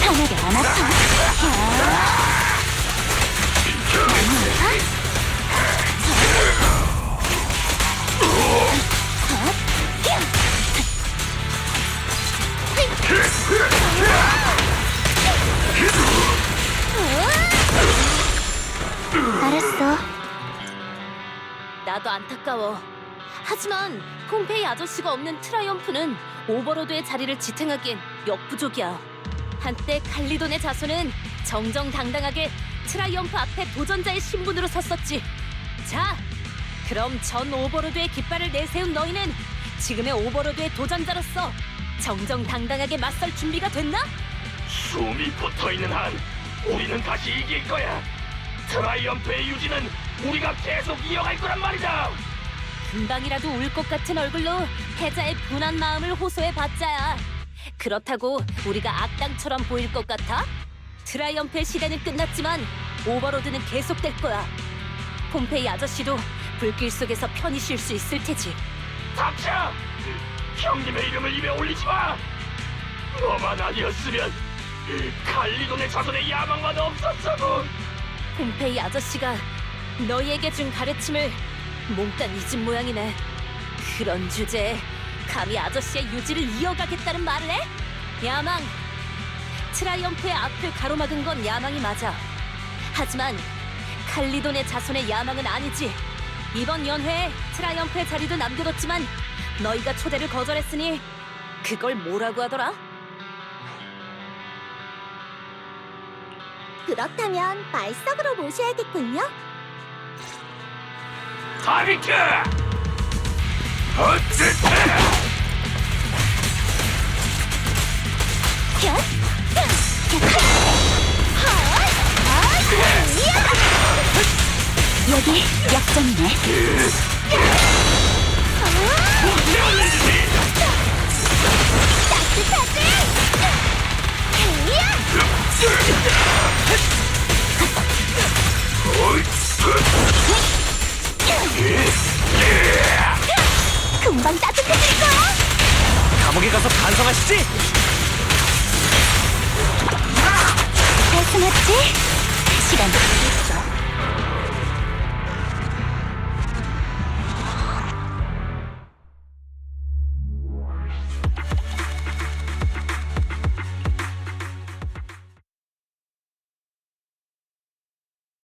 편하게 안 아파. 알았어. 나도 안타까워. 하지만 폼페이 아저씨가 없는 트라이엄프는 오버로드의 자리를 지탱하기엔 역부족이야. 한때 칼리돈의 자손은 정정당당하게 트라이엄프 앞에 도전자의 신분으로 섰었지. 자, 그럼 전 오버로드의 깃발을 내세운 너희는 지금의 오버로드의 도전자로서 정정당당하게 맞설 준비가 됐나? 숨이 붙어 있는 한 우리는 다시 이길 거야. 트라이엄프의 유지는 우리가 계속 이어갈 거란 말이다. 금방이라도 울 것 같은 얼굴로 패자의 분한 마음을 호소해봤자야. 그렇다고 우리가 악당처럼 보일 것 같아? 트라이엄프의 시대는 끝났지만 오버로드는 계속될 거야. 폼페이 아저씨도 불길 속에서 편히 쉴 수 있을 테지. 닥쳐! 형님의 이름을 입에 올리지 마! 너만 아니었으면 칼리돈의 자손의 야망만 없었어고! 폼페이 아저씨가 너희에게 준 가르침을 몽땅 잊은 모양이네. 그런 주제에 감히 아저씨의 유지를 이어가겠다는 말을 해? 야망! 트라이엄프의 앞을 가로막은 건 야망이 맞아. 하지만 칼리돈의 자손의 야망은 아니지. 이번 연회에 트라이엄프의 자리도 남겨뒀지만 너희가 초대를 거절했으니 그걸 뭐라고 하더라? 그렇다면 말석으로 모셔야겠군요. 다비크! 어쨌든! 여기 역전이네. 따뜻하 금방 따뜻해질 거야. 감옥에 가서 반성하시지. 잘 숨었지? 시간